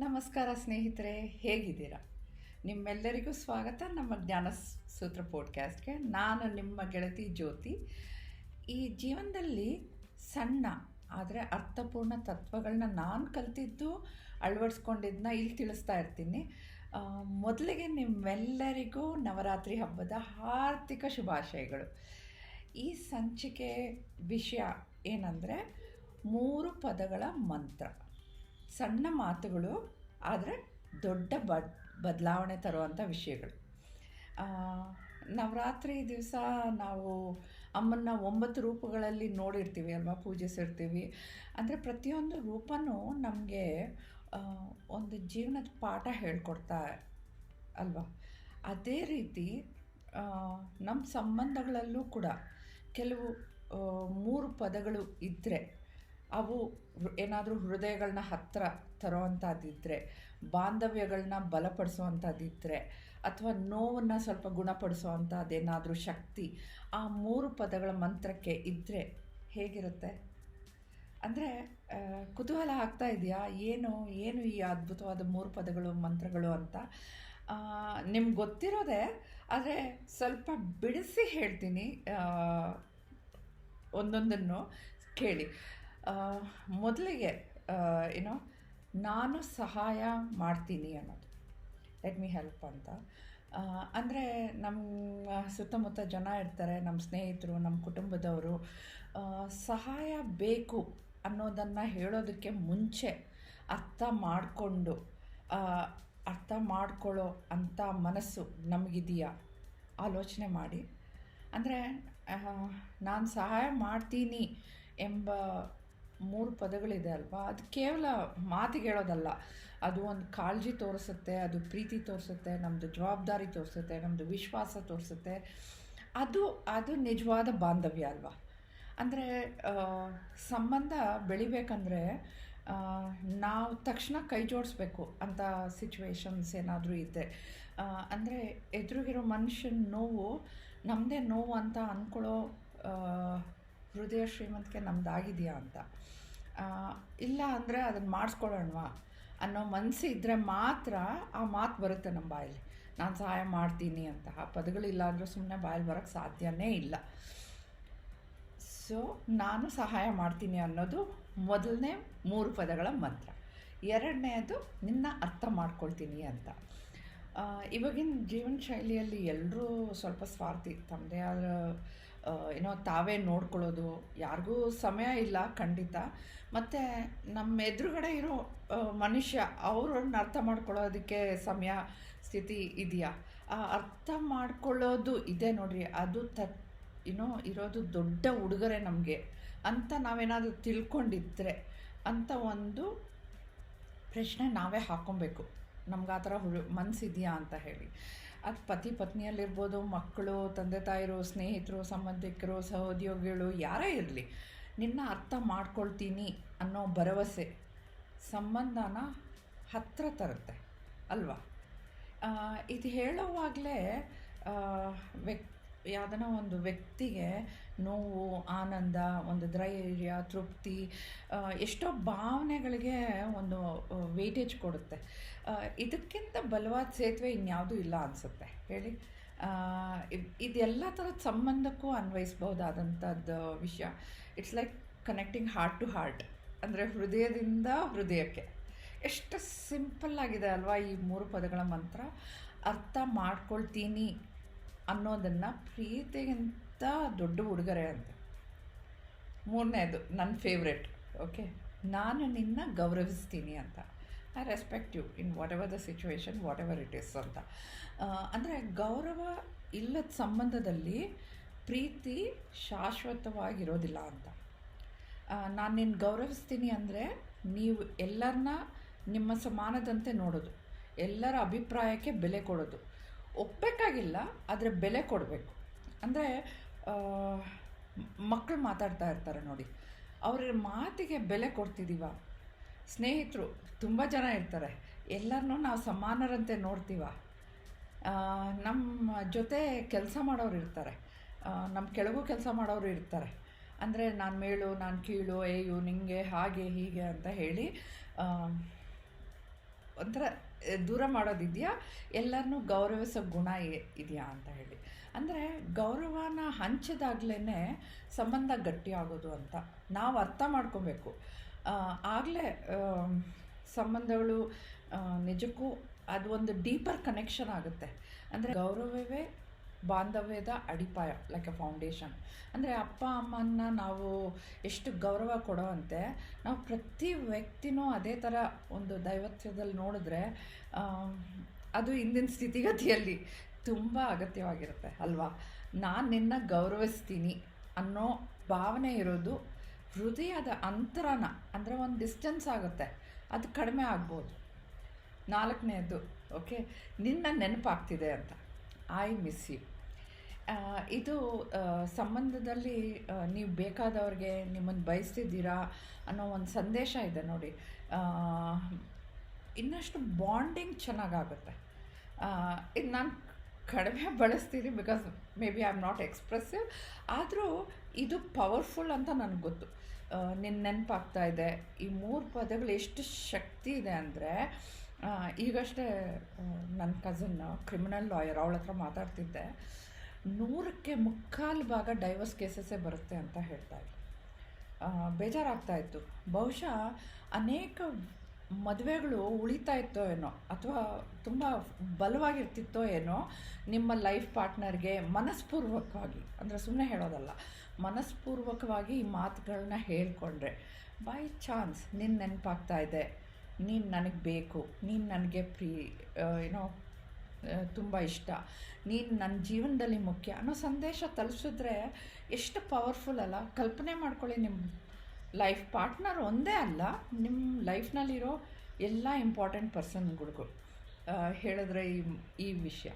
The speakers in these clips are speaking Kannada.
ನಮಸ್ಕಾರ ಸ್ನೇಹಿತರೆ, ಹೇಗಿದ್ದೀರಾ? ನಿಮ್ಮೆಲ್ಲರಿಗೂ ಸ್ವಾಗತ ನಮ್ಮ ಜ್ಞಾನ ಸೂತ್ರ ಪಾಡ್ಕ್ಯಾಸ್ಟ್ಗೆ ನಾನು ನಿಮ್ಮ ಗೆಳತಿ ಜ್ಯೋತಿ. ಈ ಜೀವನದಲ್ಲಿ ಸಣ್ಣ, ಆದರೆ ಅರ್ಥಪೂರ್ಣ ತತ್ವಗಳನ್ನ ನಾನು ಕಲ್ತಿದ್ದು ಅಳವಡಿಸ್ಕೊಂಡಿದ್ದನ್ನ ಇಲ್ಲಿ ತಿಳಿಸ್ತಾ ಇರ್ತೀನಿ. ಮೊದಲಿಗೆ ನಿಮ್ಮೆಲ್ಲರಿಗೂ ನವರಾತ್ರಿ ಹಬ್ಬದ ಆರ್ಥಿಕ ಶುಭಾಶಯಗಳು. ಈ ಸಂಚಿಕೆ ವಿಷಯ ಏನಂದರೆ, ಮೂರು ಪದಗಳ ಮಂತ್ರ. ಸಣ್ಣ ಮಾತುಗಳು, ಆದರೆ ದೊಡ್ಡ ಬದ್ ಬದಲಾವಣೆ ತರುವಂಥ ವಿಷಯಗಳು. ನವರಾತ್ರಿ ದಿವಸ ನಾವು ಅಮ್ಮನ್ನ ಒಂಬತ್ತು ರೂಪಗಳಲ್ಲಿ ನೋಡಿರ್ತೀವಿ ಅಲ್ವಾ, ಪೂಜಿಸಿರ್ತೀವಿ. ಅಂದರೆ ಪ್ರತಿಯೊಂದು ರೂಪನೂ ನಮಗೆ ಒಂದು ಜೀವನದ ಪಾಠ ಹೇಳ್ಕೊಡ್ತಾ ಅಲ್ವಾ. ಅದೇ ರೀತಿ ನಮ್ಮ ಸಂಬಂಧಗಳಲ್ಲೂ ಕೂಡ ಕೆಲವು ಮೂರು ಪದಗಳು ಇದ್ದರೆ ಅವು ಏನಾದರೂ ಹೃದಯಗಳನ್ನ ಹತ್ತಿರ ತರೋವಂಥದ್ದಿದ್ದರೆ ಬಾಂಧವ್ಯಗಳನ್ನ ಬಲಪಡಿಸುವಂಥದ್ದಿದ್ದರೆ ಅಥವಾ ನೋವನ್ನು ಸ್ವಲ್ಪ ಗುಣಪಡಿಸುವಂಥದ್ದೇನಾದರೂ ಶಕ್ತಿ ಆ ಮೂರು ಪದಗಳ ಮಂತ್ರಕ್ಕೆ ಇದ್ದರೆ ಹೇಗಿರುತ್ತೆ? ಅಂದರೆ ಕುತೂಹಲ ಆಗ್ತಾ ಇದೆಯಾ? ಏನು ಏನು ಈ ಅದ್ಭುತವಾದ ಮೂರು ಪದಗಳು, ಮಂತ್ರಗಳು ಅಂತ? ನಿಮ್ಗೆ ಗೊತ್ತಿರೋದೆ, ಆದರೆ ಸ್ವಲ್ಪ ಬಿಡಿಸಿ ಹೇಳ್ತೀನಿ ಒಂದೊಂದನ್ನು ಕೇಳಿ. ಮೊದಲಿಗೆ ಏನೋ ನಾನು ಸಹಾಯ ಮಾಡ್ತೀನಿ ಅನ್ನೋದು. ಲೆಟ್ ಮಿ ಹೆಲ್ಪ್ ಅಂತ. ಅಂದರೆ ನಮ್ಮ ಸುತ್ತಮುತ್ತ ಜನ ಇರ್ತಾರೆ ನಮ್ಮ ಸ್ನೇಹಿತರು ನಮ್ಮ ಕುಟುಂಬದವರು. ಸಹಾಯ ಬೇಕು ಅನ್ನೋದನ್ನು ಹೇಳೋದಕ್ಕೆ ಮುಂಚೆ ಅರ್ಥ ಮಾಡಿಕೊಂಡು ಅರ್ಥ ಮಾಡ್ಕೊಳ್ಳೋ ಅಂಥ ಮನಸ್ಸು ನಮಗಿದೆಯಾ? ಆಲೋಚನೆ ಮಾಡಿ. ಅಂದರೆ ನಾನು ಸಹಾಯ ಮಾಡ್ತೀನಿ ಎಂಬ ಮೂರು ಪದಗಳಿದೆ ಅಲ್ವಾ? ಅದು ಕೇವಲ ಮಾತಿಗೆ ಹೇಳೋದಲ್ಲ. ಅದು ಒಂದು ಕಾಳಜಿ ತೋರಿಸುತ್ತೆ, ಅದು ಪ್ರೀತಿ ತೋರಿಸುತ್ತೆ ನಮ್ಮದು ಜವಾಬ್ದಾರಿ ತೋರಿಸುತ್ತೆ ನಮ್ಮದು ವಿಶ್ವಾಸ ತೋರಿಸುತ್ತೆ. ಅದು ಅದು ನಿಜವಾದ ಬಾಂಧವ್ಯ ಅಲ್ವಾ? ಅಂದರೆ ಸಂಬಂಧ ಬೆಳಿಬೇಕಂದ್ರೆ ನಾವು ತಕ್ಷಣ ಕೈ ಜೋಡಿಸ್ಬೇಕು ಅಂತ ಸಿಚುವೇಶನ್ಸ್ ಏನಾದರೂ ಇದ್ದರೆ ಅಂದರೆ ಎದುರಿಗಿರೋ ಮನುಷ್ಯನ ನೋವು ನಮ್ಮದೇ ನೋವು ಅಂತ ಅಂದ್ಕೊಳ್ಳೋ ಹೃದಯ ಶ್ರೀಮಂತಿಕೆ ನಮ್ದಾಗಿದೆಯಾ ಅಂತ. ಇಲ್ಲ ಅಂದರೆ ಅದನ್ನು ಮಾಡಿಸ್ಕೊಳ್ಳೋಣವಾ ಅನ್ನೋ ಮನಸ್ಸು ಇದ್ದರೆ ಮಾತ್ರ ಆ ಮಾತು ಬರುತ್ತೆ ನಮ್ಮ ಬಾಯಲ್ಲಿ. ನಾನು ಸಹಾಯ ಮಾಡ್ತೀನಿ ಅಂತ. ಆ ಪದಗಳಿಲ್ಲ ಅಂದರೆ ಸುಮ್ಮನೆ ಬಾಯಲ್ಲಿ ಬರೋಕ್ಕೆ ಸಾಧ್ಯನೇ ಇಲ್ಲ. ಸೊ ನಾನು ಸಹಾಯ ಮಾಡ್ತೀನಿ ಅನ್ನೋದು ಮೊದಲನೇ ಮೂರು ಪದಗಳ ಮಂತ್ರ. ಎರಡನೇದು, ನಿನ್ನ ಅರ್ಥ ಮಾಡ್ಕೊಳ್ತೀನಿ ಅಂತ. ಇವಾಗಿನ ಜೀವನ ಶೈಲಿಯಲ್ಲಿ ಎಲ್ಲರೂ ಸ್ವಲ್ಪ ಸ್ವಾರ್ಥಿ. ತಮ್ಮದೇ ಆದ ಏನೋ ತಾವೇ ನೋಡ್ಕೊಳ್ಳೋದು. ಯಾರಿಗೂ ಸಮಯ ಇಲ್ಲ, ಖಂಡಿತ. ಮತ್ತು ನಮ್ಮ ಎದುರುಗಡೆ ಇರೋ ಮನುಷ್ಯ, ಅವ್ರನ್ನ ಅರ್ಥ ಮಾಡ್ಕೊಳ್ಳೋದಕ್ಕೆ ಸಮಯ, ಸ್ಥಿತಿ ಇದೆಯಾ? ಆ ಅರ್ಥ ಮಾಡ್ಕೊಳ್ಳೋದು ಇದೆ ನೋಡ್ರಿ. ಅದು ತ ಏನೋ ಇರೋದು ದೊಡ್ಡ ಉಡುಗೊರೆ ನಮಗೆ. ಅಂತ ನಾವೇನಾದರೂ ತಿಳ್ಕೊಂಡಿದ್ರೆ, ಅಂತ ಒಂದು ಪ್ರಶ್ನೆ ನಾವೇ ಹಾಕ್ಕೊಬೇಕು ನಮ್ಗೆ ಆ ಥರ ಹುಡು ಮನಸ್ಸಿದೆಯಾ ಅಂತ ಹೇಳಿ. ಅದು ಪತಿ ಪತ್ನಿಯಲ್ಲಿರ್ಬೋದು, ಮಕ್ಕಳು, ತಂದೆ ತಾಯಿರು, ಸ್ನೇಹಿತರು, ಸಂಬಂಧಿಕರು, ಸಹೋದ್ಯೋಗಿಗಳು, ಯಾರೇ ಇರಲಿ. ನಿನ್ನ ಅರ್ಥ ಮಾಡ್ಕೊಳ್ತೀನಿ ಅನ್ನೋ ಭರವಸೆ ಸಂಬಂಧನ ಹತ್ತಿರ ತರುತ್ತೆ, ಅಲ್ವಾ? ಇದು ಹೇಳೋವಾಗಲೇ ವ್ಯಕ್ ಯಾವುದನ್ನ ಒಂದು ವ್ಯಕ್ತಿಗೆ ನೋವು, ಆನಂದ, ಒಂದು ಧೈರ್ಯ, ತೃಪ್ತಿ ಎಷ್ಟೋ ಭಾವನೆಗಳಿಗೆ ಒಂದು ವೇಟೇಜ್ ಕೊಡುತ್ತೆ. ಇದಕ್ಕಿಂತ ಬಲವಾದ ಸೇತುವೆ ಇನ್ಯಾವುದೂ ಇಲ್ಲ ಅನಿಸುತ್ತೆ. ಹೇಳಿ. ಇದೆಲ್ಲ ಥರದ ಸಂಬಂಧಕ್ಕೂ ಅನ್ವಯಿಸ್ಬೋದಾದಂಥದ್ದು ವಿಷಯ. It's like connecting heart to heart ಅಂದರೆ ಹೃದಯದಿಂದ ಹೃದಯಕ್ಕೆ. ಎಷ್ಟು ಸಿಂಪಲ್ ಆಗಿದೆ ಅಲ್ವಾ ಈ ಮೂರು ಪದಗಳ ಮಂತ್ರ? ಅರ್ಥ ಮಾಡ್ಕೊಳ್ತೀನಿ ಅನ್ನೋದನ್ನು ಪ್ರೀತಿಗಿಂತ ದೊಡ್ಡ ಉಡುಗೊರೆ ಅಂತ. ಮೂರನೇದು, ನನ್ನ ಫೇವ್ರೆಟ್ ಓಕೆ ನಾನು ನಿನ್ನ ಗೌರವಿಸ್ತೀನಿ ಅಂತ. I respect you in whatever the situation whatever it is ಅಂತ ಅಂದರೆ ಗೌರವ ಇಲ್ಲದ ಸಂಬಂಧದಲ್ಲಿ ಪ್ರೀತಿ ಶಾಶ್ವತವಾಗಿರೋದಿಲ್ಲ ಅಂತ. ನಾನು ನಿನ್ನ ಗೌರವಿಸ್ತೀನಿ ಅಂದರೆ ನೀವು ಎಲ್ಲರನ್ನ ನಿಮ್ಮ ಸಮಾನದಂತೆ ನೋಡೋದು. ಎಲ್ಲರ ಅಭಿಪ್ರಾಯಕ್ಕೆ ಬೆಲೆ ಕೊಡೋದು. ಒಪ್ಪಬೇಕಾಗಿಲ್ಲ ಆದರೆ ಬೆಲೆ ಕೊಡಬೇಕು. ಅಂದರೆ ಮಕ್ಕಳು ಮಾತಾಡ್ತಾ ಇರ್ತಾರೆ ನೋಡಿ. ಅವ್ರ ಮಾತಿಗೆ ಬೆಲೆ ಕೊಡ್ತಿದ್ದೀವ ಸ್ನೇಹಿತರು ತುಂಬ ಜನ ಇರ್ತಾರೆ. ಎಲ್ಲರನ್ನೂ ನಾವು ಸಮಾನರಂತೆ ನೋಡ್ತೀವ. ನಮ್ಮ ಜೊತೆ ಕೆಲಸ ಮಾಡೋರು ಇರ್ತಾರೆ. ನಮ್ಮ ಕೆಳಗೂ ಕೆಲಸ ಮಾಡೋರು ಇರ್ತಾರೆ. ಅಂದರೆ ನಾನು ಮೇಳು, ನಾನು ಕೀಳು, ಏಯು, ನಿಂಗೆ, ಹಾಗೆ, ಹೀಗೆ ಅಂತ ಹೇಳಿ ಒಂಥರ ದೂರ ಮಾಡೋದಿದೆಯಾ? ಎಲ್ಲರನ್ನೂ ಗೌರವಿಸೋ ಗುಣ ಇದೆಯಾ ಅಂತ ಹೇಳಿ. ಅಂದರೆ ಗೌರವನ ಹಂಚಿದಾಗ್ಲೇ ಸಂಬಂಧ ಗಟ್ಟಿಯಾಗೋದು ಅಂತ ನಾವು ಅರ್ಥ ಮಾಡ್ಕೋಬೇಕು. ಆಗಲೇ ಸಂಬಂಧಗಳು ನಿಜಕ್ಕೂ ಅದು ಒಂದು ಡೀಪರ್ ಕನೆಕ್ಷನ್ ಆಗುತ್ತೆ. ಅಂದರೆ ಗೌರವವೇ ಬಾಂಧವ್ಯದ ಅಡಿಪಾಯ ಲೈಕ್ ಎ ಫೌಂಡೇಶನ್ ಅಂದರೆ ಅಪ್ಪ, ಅಮ್ಮನ್ನ ನಾವು ಎಷ್ಟು ಗೌರವ ಕೊಡೋವಂತೆ, ನಾವು ಪ್ರತಿ ವ್ಯಕ್ತಿನೂ ಅದೇ ಥರ ಒಂದು ದೈವತ್ವದಲ್ಲಿ ನೋಡಿದ್ರೆ ಅದು ಇಂದಿನ ಸ್ಥಿತಿಗತಿಯಲ್ಲಿ ತುಂಬ ಅಗತ್ಯವಾಗಿರುತ್ತೆ, ಅಲ್ವಾ? ನಾನು ನಿನ್ನ ಗೌರವಿಸ್ತೀನಿ ಅನ್ನೋ ಭಾವನೆ ಇರೋದು ಹೃದಯದ ಅಂತರನ, ಅಂದರೆ ಒಂದು ಡಿಸ್ಟೆನ್ಸ್ ಆಗುತ್ತೆ. ಅದು ಕಡಿಮೆ ಆಗ್ಬೋದು. ನಾಲ್ಕನೇದು ಓಕೆ ನಿನ್ನ ನೆನಪಾಗ್ತಿದೆ ಅಂತ. ಐ ಮಿಸ್ ಯು ಇದು ಸಂಬಂಧದಲ್ಲಿ ನೀವು ಬೇಕಾದವ್ರಿಗೆ ನಿಮ್ಮನ್ನು ಬಯಸ್ತಿದ್ದೀರಾ ಅನ್ನೋ ಒಂದು ಸಂದೇಶ ಇದೆ ನೋಡಿ. ಇನ್ನಷ್ಟು ಬಾಂಡಿಂಗ್ ಚೆನ್ನಾಗಾಗುತ್ತೆ. ಇದು ನಾನು ಕಡಿಮೆ ಬಳಸ್ತೀನಿ because maybe I am not expressive ಆದರೂ ಇದು ಪವರ್ಫುಲ್ ಅಂತ ನನಗೆ ಗೊತ್ತು. ನಿನ್ನ ನೆನಪಾಗ್ತಾ ಇದೆ. ಈ ಮೂರು ಪದಗಳು ಎಷ್ಟು ಶಕ್ತಿ ಇದೆ ಅಂದರೆ ಈಗಷ್ಟೇ ನನ್ನ ಕಸಿನ್ ಕ್ರಿಮಿನಲ್ ಲಾಯರ್ ಅವಳ ಹತ್ರ ಮಾತಾಡ್ತಿದ್ದೆ. ನೂರಕ್ಕೆ ಮುಕ್ಕಾಲು ಭಾಗ ಡೈವರ್ಸ್ ಕೇಸಸ್ಸೇ ಬರುತ್ತೆ ಅಂತ ಹೇಳ್ತಾ ಇದ್ದೆ ಬೇಜಾರಾಗ್ತಾ ಇತ್ತು. ಬಹುಶಃ ಅನೇಕ ಮದುವೆಗಳು ಉಳಿತಾ ಇತ್ತೋ ಏನೋ, ಅಥವಾ ತುಂಬ ಬಲವಾಗಿರ್ತಿತ್ತೋ ಏನೋ, ನಿಮ್ಮ ಲೈಫ್ ಪಾರ್ಟ್ನರ್ಗೆ ಮನಸ್ಪೂರ್ವಕವಾಗಿ, ಅಂದರೆ ಸುಮ್ಮನೆ ಹೇಳೋದಲ್ಲ, ಮನಸ್ಪೂರ್ವಕವಾಗಿ ಈ ಮಾತುಗಳನ್ನ ಹೇಳ್ಕೊಂಡ್ರೆ ಬೈ ಚಾನ್ಸ್ ನಿನ್ನ ನೆನಪಾಗ್ತಾ ಇದೆ, ನೀನು ನನಗೆ ಬೇಕು, ನೀನು ನನಗೆ ಪ್ರೀ ಏನೋ ತುಂಬ ಇಷ್ಟ, ನೀನು ನನ್ನ ಜೀವನದಲ್ಲಿ ಮುಖ್ಯ ಅನ್ನೋ ಸಂದೇಶ ತಲುಪಿಸಿದ್ರೆ ಎಷ್ಟು ಪವರ್ಫುಲ್ ಅಲ್ಲ, ಕಲ್ಪನೆ ಮಾಡ್ಕೊಳ್ಳಿ ನಿಮ್ಮ ಲೈಫ್ ಪಾರ್ಟ್ನರ್ ಒಂದೇ ಅಲ್ಲ ನಿಮ್ಮ ಲೈಫ್ನಲ್ಲಿರೋ ಎಲ್ಲ ಇಂಪಾರ್ಟೆಂಟ್ ಪರ್ಸನ್ಗಳಿಗೂ ಹೇಳಿದ್ರೆ ಈ ಈ ವಿಷಯ.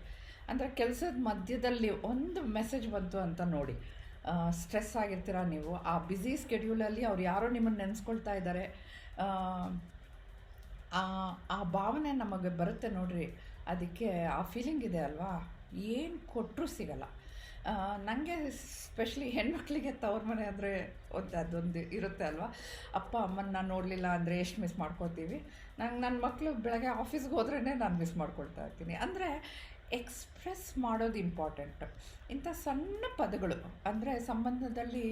ಅಂದರೆ ಕೆಲಸದ ಮಧ್ಯದಲ್ಲಿ ಒಂದು ಮೆಸೇಜ್ ಬಂತು ಅಂತ ನೋಡಿ. ಸ್ಟ್ರೆಸ್ ಆಗಿರ್ತೀರ ನೀವು, ಆ ಬ್ಯುಸಿ ಸ್ಕೆಡ್ಯೂಲಲ್ಲಿ ಅವ್ರು ಯಾರೋ ನಿಮ್ಮನ್ನು ನೆನೆಸ್ಕೊಳ್ತಾ ಇದ್ದಾರೆ, ಆ ಆ ಭಾವನೆ ನಮಗೆ ಬರುತ್ತೆ ನೋಡಿರಿ. ಅದಕ್ಕೆ ಆ ಫೀಲಿಂಗ್ ಇದೆ ಅಲ್ವಾ? ಏನು ಕೊಟ್ಟರೂ ಸಿಗಲ್ಲ. ನನಗೆ ಸ್ಪೆಷಲಿ ಹೆಣ್ಮಕ್ಳಿಗೆ ತವ್ರ ಮನೆ ಅಂದರೆ ಒಂದು ಅದೊಂದು ಇರುತ್ತೆ ಅಲ್ವಾ? ಅಪ್ಪ, ಅಮ್ಮನ್ನ ನೋಡಲಿಲ್ಲ ಅಂದರೆ ಎಷ್ಟು ಮಿಸ್ ಮಾಡ್ಕೋತೀವಿ ನಂಗೆ ನನ್ನ ಮಕ್ಕಳು ಬೆಳಗ್ಗೆ ಆಫೀಸ್ಗೆ ಹೋದ್ರೇ ನಾನು ಮಿಸ್ ಮಾಡ್ಕೊಳ್ತಾ ಇರ್ತೀನಿ. ಅಂದರೆ ಎಕ್ಸ್ಪ್ರೆಸ್ ಮಾಡೋದು ಇಂಪಾರ್ಟೆಂಟ್ ಇಂಥ ಸಣ್ಣ ಪದಗಳು ಅಂದರೆ ಸಂಬಂಧದಲ್ಲಿ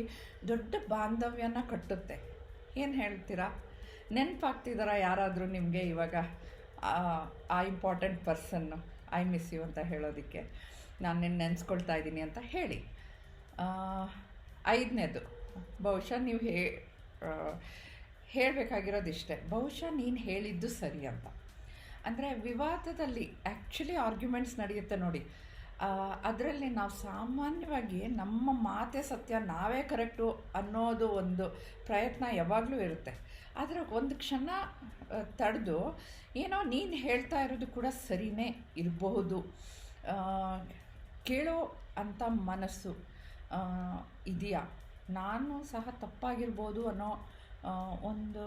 ದೊಡ್ಡ ಬಾಂಧವ್ಯನ ಕಟ್ಟುತ್ತೆ. ಏನು ಹೇಳ್ತೀರಾ? ನೆನಪಾಗ್ತಿದ್ದಾರಾ ಯಾರಾದರೂ ನಿಮಗೆ ಇವಾಗ? ಆ ಇಂಪಾರ್ಟೆಂಟ್ ಪರ್ಸನ್ನು ಐ ಮಿಸ್ ಯು ಅಂತ ಹೇಳೋದಕ್ಕೆ. ನಾನು ನಿನ್ನ ನೆನೆಸ್ಕೊಳ್ತಾ ಇದ್ದೀನಿ ಅಂತ ಹೇಳಿ. ಐದನೇದು. ಬಹುಶಃ ನೀವು ಹೇ ಹೇಳಬೇಕಾಗಿರೋದು ಬಹುಶಃ ನೀನು ಹೇಳಿದ್ದು ಸರಿ ಅಂತ. ಅಂದರೆ ವಿವಾದದಲ್ಲಿ ಆ್ಯಕ್ಚುಲಿ ಆರ್ಗ್ಯುಮೆಂಟ್ಸ್ ನಡೆಯುತ್ತೆ ನೋಡಿ. ಅದರಲ್ಲಿ ನಾವು ಸಾಮಾನ್ಯವಾಗಿ ನಮ್ಮ ಮಾತೆ ಸತ್ಯ ನಾವೇ ಕರೆಕ್ಟು ಅನ್ನೋದು ಒಂದು ಪ್ರಯತ್ನ ಯಾವಾಗಲೂ ಇರುತ್ತೆ. ಆದರೆ ಒಂದು ಕ್ಷಣ ತಡೆದು ಏನೋ ನೀನು ಹೇಳ್ತಾ ಇರೋದು ಕೂಡ ಸರಿಯೇ ಇರಬಹುದು. ಕೇಳೋ ಅಂಥ ಮನಸ್ಸು ಇದೆಯಾ? ನಾನು ಸಹ ತಪ್ಪಾಗಿರ್ಬೋದು ಅನ್ನೋ ಒಂದು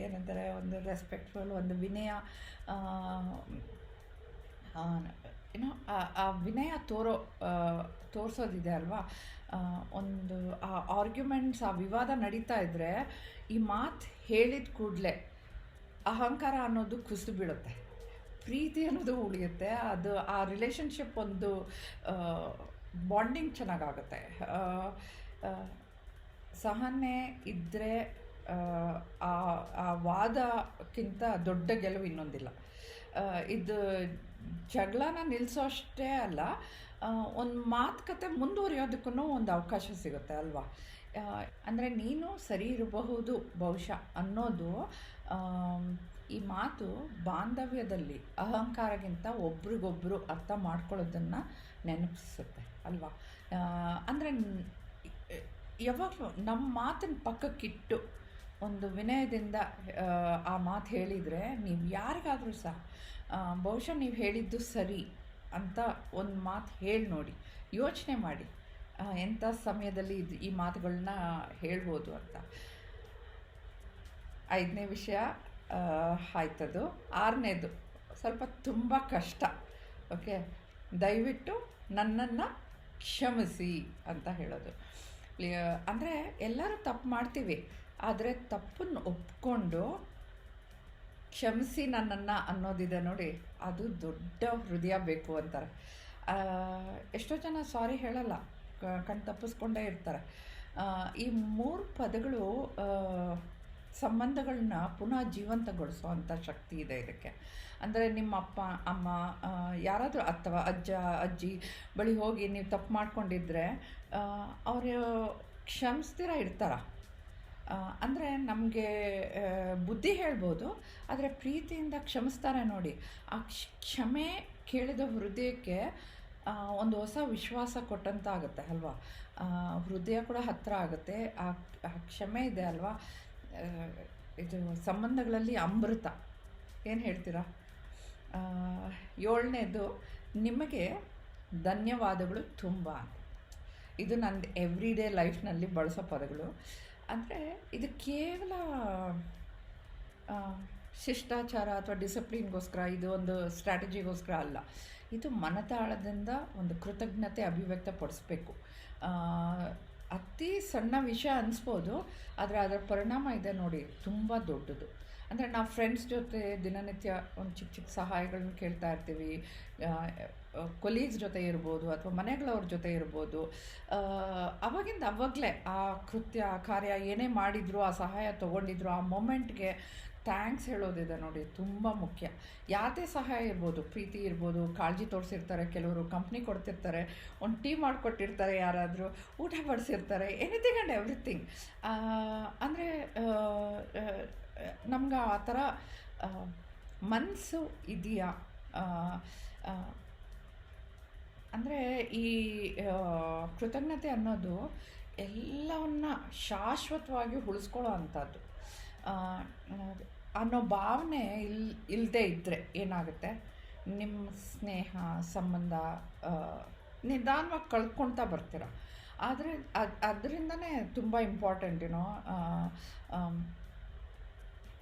ಏನಂತಾರೆ, ಒಂದು ರೆಸ್ಪೆಕ್ಟ್ಫುಲ್ ಒಂದು ವಿನಯ ಏನೋ, ಆ ವಿನಯ ತೋರೋ ತೋರಿಸೋದಿದೆ ಅಲ್ವಾ? ಒಂದು, ಆ ಆರ್ಗ್ಯುಮೆಂಟ್ಸ್ ಆ ವಿವಾದ ನಡೀತಾ ಇದ್ದರೆ ಈ ಮಾತು ಹೇಳಿದ ಕೂಡಲೇ ಅಹಂಕಾರ ಅನ್ನೋದು ಕುಸಿದು ಬೀಳುತ್ತೆ. ಪ್ರೀತಿ ಅನ್ನೋದು ಉಳಿಯುತ್ತೆ. ಅದು ಆ ರಿಲೇಷನ್ಶಿಪ್ ಒಂದು ಬಾಂಡಿಂಗ್ ಚೆನ್ನಾಗಾಗುತ್ತೆ. ಸಹನೆ ಇದ್ದರೆ ಆ ಆ ವಾದಕ್ಕಿಂತ ದೊಡ್ಡ ಗೆಲುವು ಇನ್ನೊಂದಿಲ್ಲ. ಇದು ಜಗಳನ ನಿಲ್ಲಿಸೋ ಅಷ್ಟೇ ಅಲ್ಲ ಒಂದು ಮಾತುಕತೆ ಮುಂದುವರಿಯೋದಕ್ಕೂ ಒಂದು ಅವಕಾಶ ಸಿಗುತ್ತೆ ಅಲ್ವಾ? ಅಂದರೆ ನೀನು ಸರಿ ಇರಬಹುದು ಬಹುಶಃ ಅನ್ನೋದು ಈ ಮಾತು ಬಾಂಧವ್ಯದಲ್ಲಿ ಅಹಂಕಾರಕ್ಕಿಂತ ಒಬ್ರಿಗೊಬ್ರು ಅರ್ಥ ಮಾಡ್ಕೊಳ್ಳೋದನ್ನು ನೆನಪಿಸುತ್ತೆ ಅಲ್ವಾ? ಅಂದರೆ ಯಾವಾಗಲೂ ನಮ್ಮ ಮಾತಿನ ಪಕ್ಕಕ್ಕಿಟ್ಟು ಒಂದು ವಿನಯದಿಂದ ಆ, ಮಾತು ಹೇಳಿದರೆ ನೀವು ಯಾರಿಗಾದರೂ ಸಹ ಬಹುಶಃ ನೀವು ಹೇಳಿದ್ದು ಸರಿ ಅಂತ ಒಂದು ಮಾತು ಹೇಳಿ ನೋಡಿ ಯೋಚನೆ ಮಾಡಿ ಎಂಥ ಸಮಯದಲ್ಲಿ ಇದು ಈ ಮಾತುಗಳನ್ನ ಹೇಳ್ಬೋದು ಅಂತ. ಐದನೇ ವಿಷಯ ಆಯ್ತದು. ಆರನೇದು. ಸ್ವಲ್ಪ ತುಂಬ ಕಷ್ಟ. ಓಕೆ? ದಯವಿಟ್ಟು ನನ್ನನ್ನು ಕ್ಷಮಿಸಿ ಅಂತ ಹೇಳೋದು. ಅಂದರೆ ಎಲ್ಲರೂ ತಪ್ಪು ಮಾಡ್ತೀವಿ. ಆದರೆ ತಪ್ಪನ್ನು ಒಪ್ಕೊಂಡು ಕ್ಷಮಿಸಿ ನನ್ನನ್ನು ಅನ್ನೋದಿದೆ ನೋಡಿ, ಅದು ದೊಡ್ಡ ಹೃದಯ ಬೇಕು ಅಂತಾರೆ. ಎಷ್ಟೋ ಜನ ಸಾರಿ ಹೇಳಲ್ಲ. ಕಣ್ ತಪ್ಪಿಸ್ಕೊಂಡೇ ಇರ್ತಾರೆ. ಈ ಮೂರು ಪದಗಳು ಸಂಬಂಧಗಳನ್ನ ಪುನಃ ಜೀವಂತಗೊಳಿಸೋ ಅಂಥ ಶಕ್ತಿ ಇದೆ ಇದಕ್ಕೆ. ಅಂದರೆ ನಿಮ್ಮ ಅಪ್ಪ, ಅಮ್ಮ ಯಾರಾದರೂ ಅಥವಾ ಅಜ್ಜ, ಅಜ್ಜಿ ಬಳಿ ಹೋಗಿ ನೀವು ತಪ್ಪು ಮಾಡ್ಕೊಂಡಿದ್ರೆ ಅವರು ಕ್ಷಮಿಸ್ತೀರ ಇರ್ತಾರ. ಅಂದರೆ ನಮಗೆ ಬುದ್ಧಿ ಹೇಳ್ಬೋದು, ಆದರೆ ಪ್ರೀತಿಯಿಂದ ಕ್ಷಮಿಸ್ತಾರೆ ನೋಡಿ. ಆ ಕ್ಷ- ಕ್ಷಮೆ ಕೇಳಿದ ಹೃದಯಕ್ಕೆ ಒಂದು ಹೊಸ ವಿಶ್ವಾಸ ಕೊಟ್ಟಂತ ಆಗುತ್ತೆ ಅಲ್ವಾ ಹೃದಯ ಕೂಡ ಹತ್ತಿರ ಆಗುತ್ತೆ. ಆ ಕ್ಷಮೆ ಇದೆ ಅಲ್ವಾ? ಇದು ಸಂಬಂಧಗಳಲ್ಲಿ ಅಮೃತ. ಏನು ಹೇಳ್ತೀರಾ? ಏಳನೇದು, ನಿಮಗೆ ಧನ್ಯವಾದಗಳು ತುಂಬ ಇದು ನನ್ನ ಎವ್ರಿ ಡೇ ಲೈಫ್ನಲ್ಲಿ ಬಳಸೋ ಪದಗಳು. ಅಂದರೆ ಇದು ಕೇವಲ ಶಿಷ್ಟಾಚಾರ ಅಥವಾ ಡಿಸಿಪ್ಲಿನ್ಗೋಸ್ಕರ ಇದು ಒಂದು ಸ್ಟ್ರಾಟಜಿಗೋಸ್ಕರ ಅಲ್ಲ. ಇದು ಮನತಾಳದಿಂದ ಒಂದು ಕೃತಜ್ಞತೆ ಅಭಿವ್ಯಕ್ತಪಡಿಸ್ಬೇಕು. ಅತಿ ಸಣ್ಣ ವಿಷಯ ಅನಿಸ್ಬೋದು, ಆದರೆ ಅದರ ಪರಿಣಾಮ ಇದೆ ನೋಡಿ, ತುಂಬ ದೊಡ್ಡದು. ಅಂದರೆ ನಾವು ಫ್ರೆಂಡ್ಸ್ ಜೊತೆ ದಿನನಿತ್ಯ ಒಂದು ಚಿಕ್ಕ ಚಿಕ್ಕ ಸಹಾಯಗಳನ್ನ ಕೇಳ್ತಾ ಇರ್ತೀವಿ ಕೊಲೀಗ್ಸ್ ಜೊತೆ ಇರ್ಬೋದು ಅಥವಾ ಮನೆಗಳವ್ರ ಜೊತೆ ಇರ್ಬೋದು ಅವಾಗಿಂದ ಅವಾಗಲೇ ಆ ಕೃತ್ಯ ಕಾರ್ಯ ಏನೇ ಮಾಡಿದ್ರು, ಆ ಸಹಾಯ ತೊಗೊಂಡಿದ್ರು, ಆ ಮೊಮೆಂಟ್ಗೆ ಥ್ಯಾಂಕ್ಸ್ ಹೇಳೋದಿದೆ ನೋಡಿ, ತುಂಬ ಮುಖ್ಯ. ಯಾವುದೇ ಸಹಾಯ ಇರ್ಬೋದು, ಪ್ರೀತಿ ಇರ್ಬೋದು, ಕಾಳಜಿ ತೋರಿಸಿರ್ತಾರೆ, ಕೆಲವರು ಕಂಪ್ನಿ ಕೊಡ್ತಿರ್ತಾರೆ, ಒಂದು ಟೀ ಮಾಡಿಕೊಟ್ಟಿರ್ತಾರೆ ಯಾರಾದರೂ, ಊಟ ಬಡಿಸಿರ್ತಾರೆ ಎನಿಥಿಂಗ್ ಆ್ಯಂಡ್ ಎವ್ರಿಥಿಂಗ್ ಅಂದರೆ ನಮ್ಗೆ ಆ ಥರ ಮನಸ್ಸು ಇದೆಯಾ? ಅಂದರೆ ಈ ಕೃತಜ್ಞತೆ ಅನ್ನೋದು ಎಲ್ಲವನ್ನ ಶಾಶ್ವತವಾಗಿ ಉಳಿಸ್ಕೊಳ್ಳೋ ಅಂಥದ್ದು. ಅನ್ನೋ ಭಾವನೆ ಇಲ್ ಇಲ್ಲದೆ ಇದ್ದರೆ ಏನಾಗುತ್ತೆ? ನಿಮ್ಮ ಸ್ನೇಹ, ಸಂಬಂಧ ನಿಧಾನವಾಗಿ ಕಳ್ಕೊಳ್ತಾ ಬರ್ತೀರ. ಆದರೆ ಅದು, ಅದರಿಂದನೇ ತುಂಬ ಇಂಪಾರ್ಟೆಂಟ್ ಏನೋ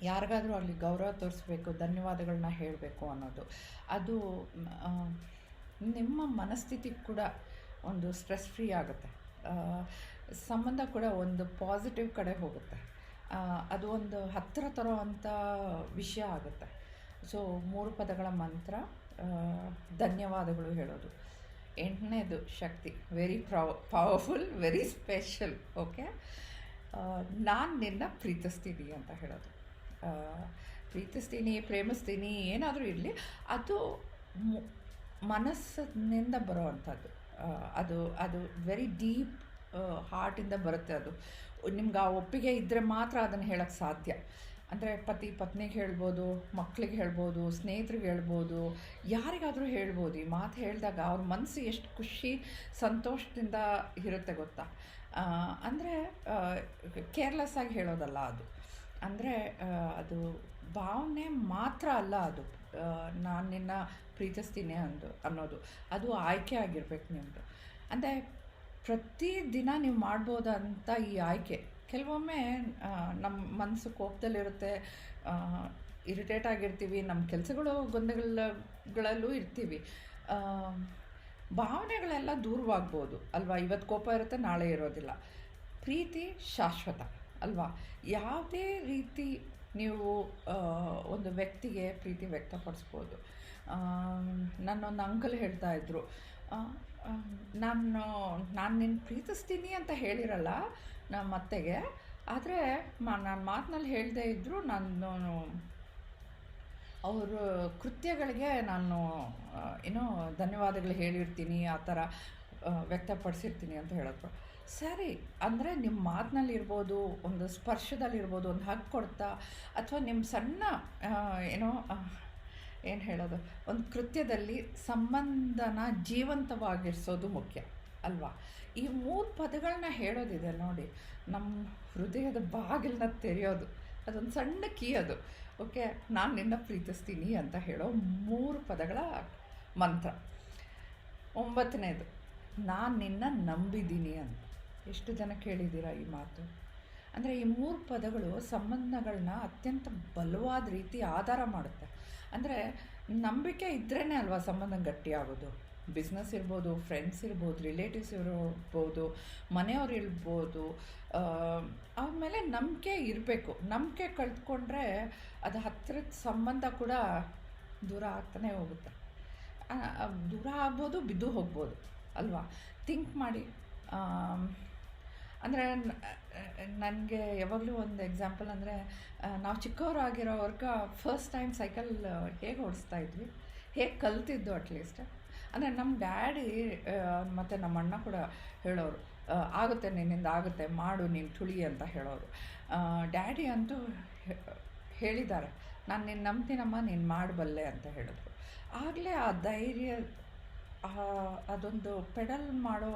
ಯಾರಿಗಾದರೂ ಅಲ್ಲಿ ಗೌರವ ತೋರಿಸ್ಬೇಕು ಧನ್ಯವಾದಗಳನ್ನ ಹೇಳಬೇಕು ಅನ್ನೋದು. ಅದು ನಿಮ್ಮ ಮನಸ್ಥಿತಿ ಕೂಡ ಒಂದು ಸ್ಟ್ರೆಸ್ ಫ್ರೀ ಆಗುತ್ತೆ. ಸಂಬಂಧ ಕೂಡ ಒಂದು ಪಾಸಿಟಿವ್ ಕಡೆ ಹೋಗುತ್ತೆ. ಅದು ಒಂದು ಹತ್ತಿರ ತರೋವಂಥ ವಿಷಯ ಆಗುತ್ತೆ. ಸೊ ಮೂರು ಪದಗಳ ಮಂತ್ರ ಧನ್ಯವಾದಗಳು ಹೇಳೋದು. ಎಂಟನೇದು ಶಕ್ತಿ very powerful very special okay ನಾನು ನಿನ್ನ ಪ್ರೀತಿಸ್ತೀನಿ ಅಂತ ಹೇಳೋದು. ಪ್ರೀತಿಸ್ತೀನಿ, ಪ್ರೇಮಿಸ್ತೀನಿ, ಏನಾದರೂ ಇರಲಿ, ಅದು ಮನಸ್ಸಿನಿಂದ ಬರೋವಂಥದ್ದು ಅದು ಅದು ವೆರಿ ಡೀಪ್ ಹಾರ್ಟಿಂದ ಬರುತ್ತೆ ಅದು. ನಿಮ್ಗೆ ಆ ಒಪ್ಪಿಗೆ ಇದ್ದರೆ ಮಾತ್ರ ಅದನ್ನು ಹೇಳೋಕ್ಕೆ ಸಾಧ್ಯ. ಅಂದರೆ ಪತಿ ಪತ್ನಿಗೆ ಹೇಳ್ಬೋದು, ಮಕ್ಳಿಗೆ ಹೇಳ್ಬೋದು, ಸ್ನೇಹಿತರಿಗೆ ಹೇಳ್ಬೋದು, ಯಾರಿಗಾದರೂ ಹೇಳ್ಬೋದು. ಈ ಮಾತು ಹೇಳಿದಾಗ ಅವ್ರ ಮನಸ್ಸು ಎಷ್ಟು ಖುಷಿ, ಸಂತೋಷದಿಂದ ಇರುತ್ತೆ ಗೊತ್ತಾ? ಅಂದರೆ ಕೇರ್ಲೆಸ್ ಆಗಿ ಹೇಳೋದಲ್ಲ ಅದು. ಅಂದರೆ ಅದು ಭಾವನೆ ಮಾತ್ರ ಅಲ್ಲ ಅದು. ನಾನು ನಿನ್ನ ಪ್ರೀತಿಸ್ತೀನಿ ಅಂದು, ಅನ್ನೋದು. ಅದು ಆಯ್ಕೆ ಆಗಿರ್ಬೇಕು ನಿಮ್ಮದು ಅಂದರೆ ಪ್ರತಿದಿನ ನೀವು ಮಾಡ್ಬೋದಂತ ಈ ಆಯ್ಕೆ. ಕೆಲವೊಮ್ಮೆ ನಮ್ಮ ಮನಸ್ಸು ಕೋಪದಲ್ಲಿರುತ್ತೆ ಇರಿಟೇಟ್ ಆಗಿರ್ತೀವಿ ನಮ್ಮ ಕೆಲಸಗಳು ಗೊಂದಲಗಳಲ್ಲೂ ಇರ್ತೀವಿ. ಭಾವನೆಗಳೆಲ್ಲ ದೂರವಾಗ್ಬೋದು ಅಲ್ವಾ? ಇವತ್ತು ಕೋಪ ಇರುತ್ತೆ ನಾಳೆ ಇರೋದಿಲ್ಲ. ಪ್ರೀತಿ ಶಾಶ್ವತ ಅಲ್ವಾ? ಯಾವುದೇ ರೀತಿ ನೀವು ಒಂದು ವ್ಯಕ್ತಿಗೆ ಪ್ರೀತಿ ವ್ಯಕ್ತಪಡಿಸ್ಬೋದು. ನನ್ನೊಂದು ಅಂಕಲ್ ಹೇಳ್ತಾ ಆ, ನಾನು ನಾನು ನಿನ್ನ ಪ್ರೀತಿಸ್ತೀನಿ ಅಂತ ಹೇಳಿರಲ್ಲ ನಮ್ಮ ಅತ್ತೆಗೆ, ಆದರೆ ನಾನು ಮಾತಿನಲ್ಲಿ ಹೇಳದೇ ಇದ್ದರೂ ನಾನು ಅವ್ರ ಕೃತ್ಯಗಳಿಗೆ ನಾನು ಏನೋ ಧನ್ಯವಾದಗಳು ಹೇಳಿರ್ತೀನಿ, ಆ ಥರ ವ್ಯಕ್ತಪಡಿಸಿರ್ತೀನಿ ಅಂತ ಹೇಳಿದ್ರು. ಸರಿ, ಅಂದರೆ ನಿಮ್ಮ ಮಾತಿನಲ್ಲಿರ್ಬೋದು ಒಂದು ಸ್ಪರ್ಶದಲ್ಲಿರ್ಬೋದು, ಒಂದು ಹಕ್ಕು ಕೊಡ್ತಾ, ಅಥವಾ ನಿಮ್ಮ ಸಣ್ಣ ಏನೋ ಏನು ಹೇಳೋದು? ಒಂದು ಕೃತ್ಯದಲ್ಲಿ ಸಂಬಂಧನ ಜೀವಂತವಾಗಿರಿಸೋದು ಮುಖ್ಯ, ಅಲ್ವಾ? ಈ ಮೂರು ಪದಗಳನ್ನ ಹೇಳೋದಿದೆ ನೋಡಿ. ನಮ್ಮ ಹೃದಯದ ಬಾಗಿಲನ್ನ ತೆರೆಯೋದು, ಅದೊಂದು ಸಣ್ಣ ಕೀ ಅದು. ಓಕೆ, ನಾನು ನಿನ್ನ ಪ್ರೀತಿಸ್ತೀನಿ ಅಂತ ಹೇಳೋ ಮೂರು ಪದಗಳ ಮಂತ್ರ. ಒಂಬತ್ತನೇದು, ನಾನು ನಿನ್ನ ನಂಬಿದ್ದೀನಿ ಅಂತ. ಎಷ್ಟು ಜನ ಕೇಳಿದ್ದೀರಾ ಈ ಮಾತು? ಅಂದರೆ ಈ ಮೂರು ಪದಗಳು ಸಂಬಂಧಗಳನ್ನ ಅತ್ಯಂತ ಬಲವಾದ ರೀತಿ ಆಧಾರ ಮಾಡುತ್ತೆ. ಅಂದರೆ ನಂಬಿಕೆ ಇದ್ರೇ ಅಲ್ವಾ ಸಂಬಂಧ ಗಟ್ಟಿಯಾಗೋದು? ಬಿಸ್ನೆಸ್ ಇರ್ಬೋದು ಫ್ರೆಂಡ್ಸ್ ಇರ್ಬೋದು ರಿಲೇಟಿವ್ಸ್ ಇರ್ಬೋದು, ಮನೆಯವ್ರು ಇರ್ಬೋದು ಆಮೇಲೆ ನಂಬಿಕೆ ಇರಬೇಕು. ನಂಬಿಕೆ ಕಳೆದುಕೊಂಡ್ರೆ ಅದು ಹತ್ತಿರದ ಸಂಬಂಧ ಕೂಡ ದೂರ ಆಗ್ತಾನೆ ಹೋಗುತ್ತೆ. ದೂರ ಆಗ್ಬೋದು, ಬಿದ್ದು ಹೋಗ್ಬೋದು, ಅಲ್ವಾ? ಥಿಂಕ್ ಮಾಡಿ ಅಂದರೆ ನನಗೆ ಯಾವಾಗಲೂ ಒಂದು ಎಕ್ಸಾಂಪಲ್ ಅಂದರೆ ನಾವು ಚಿಕ್ಕವರಾಗಿರೋವರ್ಗ ಫಸ್ಟ್ ಟೈಮ್ ಸೈಕಲ್ ಹೇಗೆ ಓಡಿಸ್ತಾ ಇದ್ವಿ? ಹೇಗೆ ಕಲ್ತಿದ್ದು ಅಟ್ಲೀಸ್ಟ್ ಅಂದರೆ ನಮ್ಮ ಡ್ಯಾಡಿ ಮತ್ತು ನಮ್ಮ ಅಣ್ಣ ಕೂಡ ಹೇಳೋರು ಆಗುತ್ತೆ, ನಿನ್ನಿಂದ ಆಗುತ್ತೆ, ಮಾಡು, ನೀನು ತುಳಿ ಅಂತ ಹೇಳೋರು. ಡ್ಯಾಡಿ ಅಂತೂ ಹೇಳಿದ್ದಾರೆ, ನಾನು ನಿನ್ನ ನಂಬ್ತೀನಮ್ಮ, ನೀನು ಮಾಡಬಲ್ಲೆ ಅಂತ ಹೇಳಿದ್ರು. ಆಗಲೇ ಆ ಧೈರ್ಯ ಅದೊಂದು ಪೆಡಲ್ ಮಾಡೋ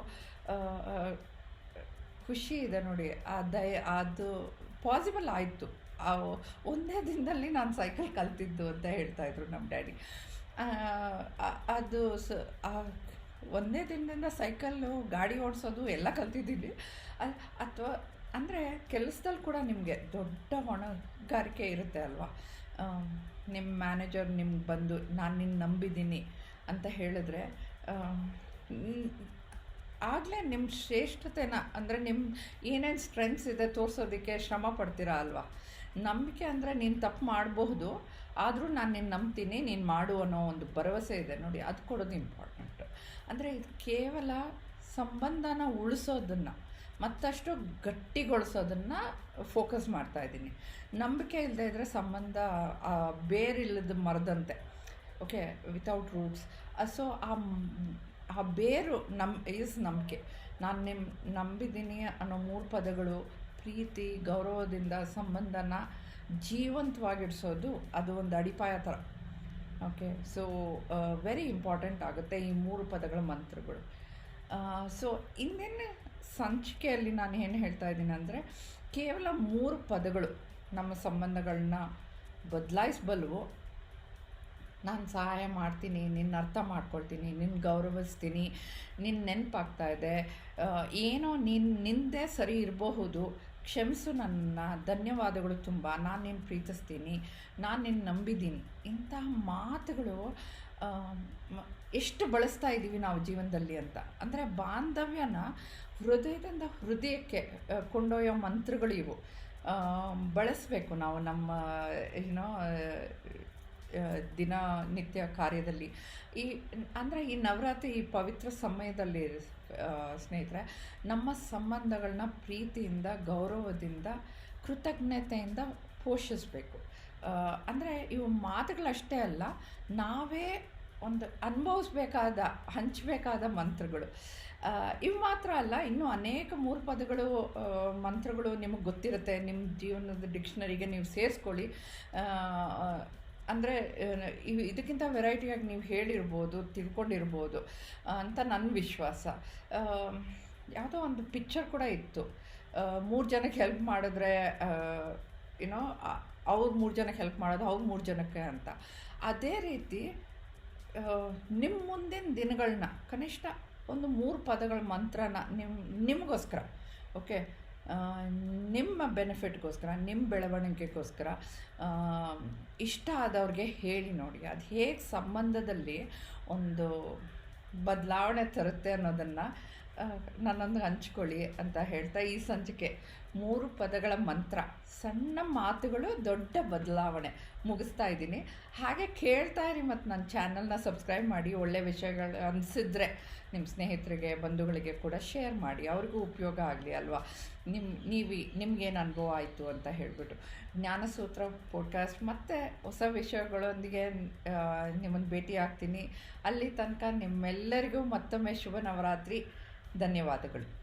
ಖುಷಿ ಇದೆ ನೋಡಿ. ಆ ದಯ, ಅದು ಪಾಸಿಬಲ್ ಆಯಿತು. ಆ ಒಂದೇ ದಿನದಲ್ಲಿ ನಾನು ಸೈಕಲ್ ಕಲ್ತಿದ್ದು ಅಂತ ಹೇಳ್ತಾಯಿದ್ರು ನಮ್ಮ ಡ್ಯಾಡಿ. ಅದು ಸ ಒಂದೇ ದಿನದಿಂದ ಸೈಕಲ್ಲು ಗಾಡಿ ಓಡಿಸೋದು ಎಲ್ಲ ಕಲ್ತಿದ್ದೀನಿ. ಅಥವಾ ಅಂದರೆ ಕೆಲಸದಲ್ಲಿ ಕೂಡ ನಿಮಗೆ ದೊಡ್ಡ ಹೊಣೆಗಾರಿಕೆ ಇರುತ್ತೆ ಅಲ್ವಾ? ನಿಮ್ಮ ಮ್ಯಾನೇಜರ್ ನಿಮ್ಗೆ ಬಂದು ನಾನು ನಿನ್ನ ನಂಬಿದ್ದೀನಿ ಅಂತ ಹೇಳಿದ್ರೆ ಆಗಲೇ ನಿಮ್ಮ ಶ್ರೇಷ್ಠತೆನ, ಅಂದರೆ ನಿಮ್ಮ ಏನೇನು ಸ್ಟ್ರೆಂತ್ಸ್ ಇದೆ ತೋರಿಸೋದಕ್ಕೆ ಶ್ರಮ ಪಡ್ತೀರಾ ಅಲ್ವಾ? ನಂಬಿಕೆ ಅಂದರೆ ನೀನು ತಪ್ಪು ಮಾಡಬಹುದು, ಆದರೂ ನಾನು ನಿನ್ನ ನಂಬ್ತೀನಿ, ನೀನು ಮಾಡು ಅನ್ನೋ ಒಂದು ಭರವಸೆ ಇದೆ ನೋಡಿ, ಅದು ಕೊಡೋದು ಇಂಪಾರ್ಟೆಂಟ್ ಅಂದರೆ ಇದು ಕೇವಲ ಸಂಬಂಧನ ಉಳಿಸೋದನ್ನು, ಮತ್ತಷ್ಟು ಗಟ್ಟಿಗೊಳಿಸೋದನ್ನು ಫೋಕಸ್ ಮಾಡ್ತಾ ಇದ್ದೀನಿ. ನಂಬಿಕೆ ಇಲ್ಲದೆ ಇದ್ದರೆ ಸಂಬಂಧ ಬೇರಿಲ್ಲದ ಮರದಂತೆ ಓಕೆ ವಿತೌಟ್ ರೂಟ್ಸ್ ಸೊ ಆ ಆ ಬೇರು ನಮ್ ಈಸ್ ನಂಬಿಕೆ. ನಾನು ನಿಮ್ಮ ನಂಬಿದ್ದೀನಿ ಅನ್ನೋ ಮೂರು ಪದಗಳು ಪ್ರೀತಿ, ಗೌರವದಿಂದ ಸಂಬಂಧನ ಜೀವಂತವಾಗಿಡಿಸೋದು ಅದು ಒಂದು ಅಡಿಪಾಯ ಥರ ಓಕೆ, ಸೊ ವೆರಿ ಇಂಪಾರ್ಟೆಂಟ್ ಆಗುತ್ತೆ ಈ ಮೂರು ಪದಗಳ ಮಂತ್ರಗಳು. ಸೊ, ಇನ್ನೇನು ಸಂಚಿಕೆಯಲ್ಲಿ ನಾನು ಏನು ಹೇಳ್ತಾ ಇದ್ದೀನಿ ಅಂದರೆ ಕೇವಲ ಮೂರು ಪದಗಳು ನಮ್ಮ ಸಂಬಂಧಗಳನ್ನ ಬದಲಾಯಿಸಬಲ್ವು ನಾನು ಸಹಾಯ ಮಾಡ್ತೀನಿ ನಿನ್ನ ಅರ್ಥ ಮಾಡ್ಕೊಳ್ತೀನಿ ನಿನ್ನ ಗೌರವಿಸ್ತೀನಿ ನಿನ್ನ ನೆನಪಾಗ್ತಾ ಇದೆ. ಏನೋ ನಿನ್ನ ನಿಂದೆ ಸರಿ ಇರಬಹುದು. ಕ್ಷಮಿಸು ನನ್ನ ಧನ್ಯವಾದಗಳು ತುಂಬ. ನಾನು ನಿನ್ನ ಪ್ರೀತಿಸ್ತೀನಿ. ನಾನು ನಿನ್ನ ನಂಬಿದ್ದೀನಿ. ಇಂತಹ ಮಾತುಗಳು ಎಷ್ಟು ಬಳಸ್ತಾ ಇದ್ದೀವಿ ನಾವು ಜೀವನದಲ್ಲಿ ಅಂತ. ಅಂದರೆ ಬಾಂಧವ್ಯನ ಹೃದಯದಿಂದ ಹೃದಯಕ್ಕೆ ಕೊಂಡೊಯ್ಯೋ ಮಂತ್ರಗಳು ಇವು. ಬಳಸಬೇಕು ನಾವು ನಮ್ಮ, ಏನೋ ದಿನನಿತ್ಯ ಕಾರ್ಯದಲ್ಲಿ. ಈ, ಅಂದರೆ ಈ ನವರಾತ್ರಿ ಈ ಪವಿತ್ರ ಸಮಯದಲ್ಲಿ ಸ್ನೇಹಿತರೆ, ನಮ್ಮ ಸಂಬಂಧಗಳನ್ನ ಪ್ರೀತಿಯಿಂದ, ಗೌರವದಿಂದ, ಕೃತಜ್ಞತೆಯಿಂದ ಪೋಷಿಸಬೇಕು. ಅಂದರೆ ಇವು ಮಾತುಗಳಷ್ಟೇ ಅಲ್ಲ, ನಾವೇ ಒಂದು ಅನುಭವಿಸ್ಬೇಕಾದ, ಹಂಚಬೇಕಾದ ಮಂತ್ರಗಳು. ಇವು ಮಾತ್ರ ಅಲ್ಲ, ಇನ್ನೂ ಅನೇಕ ಮೂರು ಪದಗಳು ಮಂತ್ರಗಳು ನಿಮಗೆ ಗೊತ್ತಿರುತ್ತೆ. ನಿಮ್ಮ ಜೀವನದ ಡಿಕ್ಷನರಿಗೆ ನೀವು ಸೇರಿಸ್ಕೊಳ್ಳಿ. ಅಂದರೆ ಇದಕ್ಕಿಂತ ವೆರೈಟಿಯಾಗಿ ನೀವು ಹೇಳಿರ್ಬೋದು, ತಿಳ್ಕೊಂಡಿರ್ಬೋದು ಅಂತ ನನ್ನ ವಿಶ್ವಾಸ. ಯಾವುದೋ ಒಂದು ಪಿಕ್ಚರ್ ಕೂಡ ಇತ್ತು. ಮೂರು ಜನಕ್ಕೆ ಹೆಲ್ಪ್ ಮಾಡಿದ್ರೆ ಏನೋ ಅವ್ರು ಮೂರು ಜನಕ್ಕೆ ಹೆಲ್ಪ್ ಮಾಡೋದು ಅವ್ರು ಮೂರು ಜನಕ್ಕೆ ಅಂತ. ಅದೇ ರೀತಿ ನಿಮ್ಮ ಮುಂದಿನ ದಿನಗಳನ್ನ ಕನಿಷ್ಠ ಒಂದು ಮೂರು ಪದಗಳ ಮಂತ್ರನ ನಿಮ್ಮ ನಿಮಗೋಸ್ಕರ ಓಕೆ ನಿಮ್ಮ ಬೆನಿಫಿಟ್ಗೋಸ್ಕರ ನಿಮ್ಮ ಬೆಳವಣಿಗೆಗೋಸ್ಕರ ಇಷ್ಟ ಆದವ್ರಿಗೆ ಹೇಳಿ ನೋಡಿ. ಅದು ಹೇಗೆ ಸಂಬಂಧದಲ್ಲಿ ಒಂದು ಬದಲಾವಣೆ ತರುತ್ತೆ ಅನ್ನೋದನ್ನು ನನ್ನೊಂದು ಹಂಚ್ಕೊಳ್ಳಿ ಅಂತ ಹೇಳ್ತಾ ಈ ಸಂಚಿಕೆ. ಮೂರು ಪದಗಳ ಮಂತ್ರ, ಸಣ್ಣ ಮಾತುಗಳು, ದೊಡ್ಡ ಬದಲಾವಣೆ ಮುಗಿಸ್ತಾ ಇದ್ದೀನಿ. ಹಾಗೆ ಕೇಳ್ತಾ ಇರಿ ಮತ್ತು ನನ್ನ ಚಾನಲ್ನ ಸಬ್ಸ್ಕ್ರೈಬ್ ಮಾಡಿ, ಒಳ್ಳೆ ವಿಷಯಗಳು ಅನಿಸಿದ್ರೆ ನಿಮ್ಮ ಸ್ನೇಹಿತರಿಗೆ, ಬಂಧುಗಳಿಗೆ ಕೂಡ ಶೇರ್ ಮಾಡಿ, ಅವ್ರಿಗೂ ಉಪಯೋಗ ಆಗಲಿ ಅಲ್ವಾ? ನಿಮ್ಮ ನೀವು ನಿಮ್ಗೇನು ಅನುಭವ ಆಯಿತು ಅಂತ ಹೇಳಿಬಿಟ್ಟು. ಜ್ಞಾನಸೂತ್ರ ಪೋಡ್ಕಾಸ್ಟ್ ಮತ್ತು ಹೊಸ ವಿಷಯಗಳೊಂದಿಗೆ ನಿಮ್ಮನ್ನು ಭೇಟಿ ಆಗ್ತೀನಿ ಅಲ್ಲಿ ತನಕ ನಿಮ್ಮೆಲ್ಲರಿಗೂ ಮತ್ತೊಮ್ಮೆ ಶುಭ ನವರಾತ್ರಿ. ಧನ್ಯವಾದಗಳು.